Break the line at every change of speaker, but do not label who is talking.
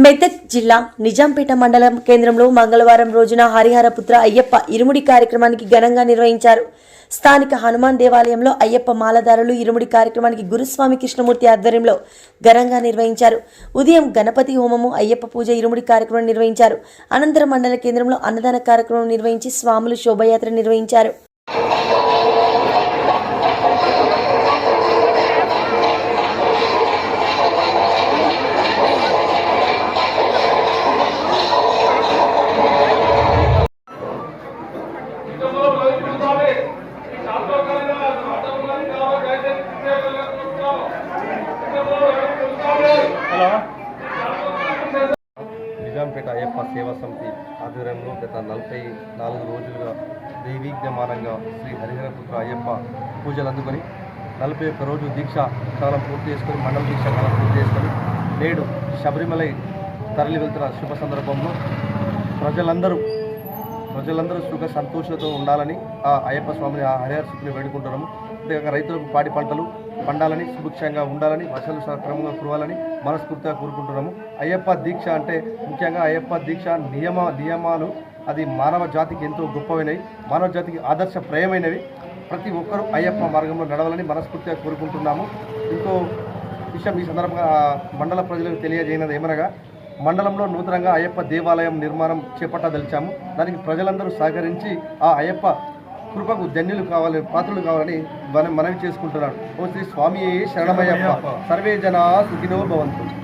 మెదక్ జిల్లా నిజాంపేట మండలం కేంద్రంలో మంగళవారం రోజున హరిహరపుత్ర అయ్యప్ప ఇరుముడి కార్యక్రమానికి ఘనంగా నిర్వహించారు. స్థానిక హనుమాన్ దేవాలయంలో అయ్యప్ప మాలదారులు ఇరుముడి కార్యక్రమానికి గురుస్వామి కృష్ణమూర్తి ఆధ్వర్యంలో ఘనంగా నిర్వహించారు. ఉదయం గణపతి హోమము అయ్యప్ప పూజ ఇరుముడి కార్యక్రమం నిర్వహించారు. అనంతరం మండల కేంద్రంలో అన్నదాన కార్యక్రమం నిర్వహించి స్వాములు శోభయాత్ర నిర్వహించారు.
నిజాంపేట అయ్యప్ప సేవా సమితి ఆధ్వర్యంలో గత నలభై నాలుగు రోజులుగా దైవీజ్ఞమానంగా శ్రీ హరిహరపుత్ర అయ్యప్ప పూజలు అందుకొని నలభై ఒక్క రోజు దీక్ష కాలం పూర్తి చేసుకొని మండల దీక్ష కాలం పూర్తి చేసుకొని నేడు శబరిమలై తరలి వెళ్తున్న శుభ సందర్భంలో ప్రజలందరూ ప్రజలందరూ సుఖ సంతోషంతో ఉండాలని ఆ అయ్యప్ప స్వామిని ఆ హరిహర సుఖిని వేడుకుంటున్నాము. రైతులకు పాడి పంటలు పండాలని సుభిక్షంగా ఉండాలని వర్షాలు సక్రమంగా కురవాలని మనస్ఫూర్తిగా కోరుకుంటున్నాము. అయ్యప్ప దీక్ష అంటే ముఖ్యంగా అయ్యప్ప దీక్ష నియమ నియమాలు అది మానవ జాతికి ఎంతో గొప్పమైనవి మానవ జాతికి ఆదర్శప్రాయమైనవి ప్రతి ఒక్కరూ అయ్యప్ప మార్గంలో నడవాలని మనస్ఫూర్తిగా కోరుకుంటున్నాము. ఇంకో విషయం ఈ సందర్భంగా మండల ప్రజలకు తెలియజేయనది ఏమనగా మండలంలో నూతనంగా అయ్యప్ప దేవాలయం నిర్మాణం చేపట్టదలిచాము. దానికి ప్రజలందరూ సహకరించి ఆ అయ్యప్ప కృపకు ధన్యులు కావాలి పాత్రలు కావాలని మనం మనవి చేసుకుంటున్నాడు. ఓ శ్రీ స్వామి శరణమయ్యప్ప. సర్వే జనా సుఖినో భవంతు.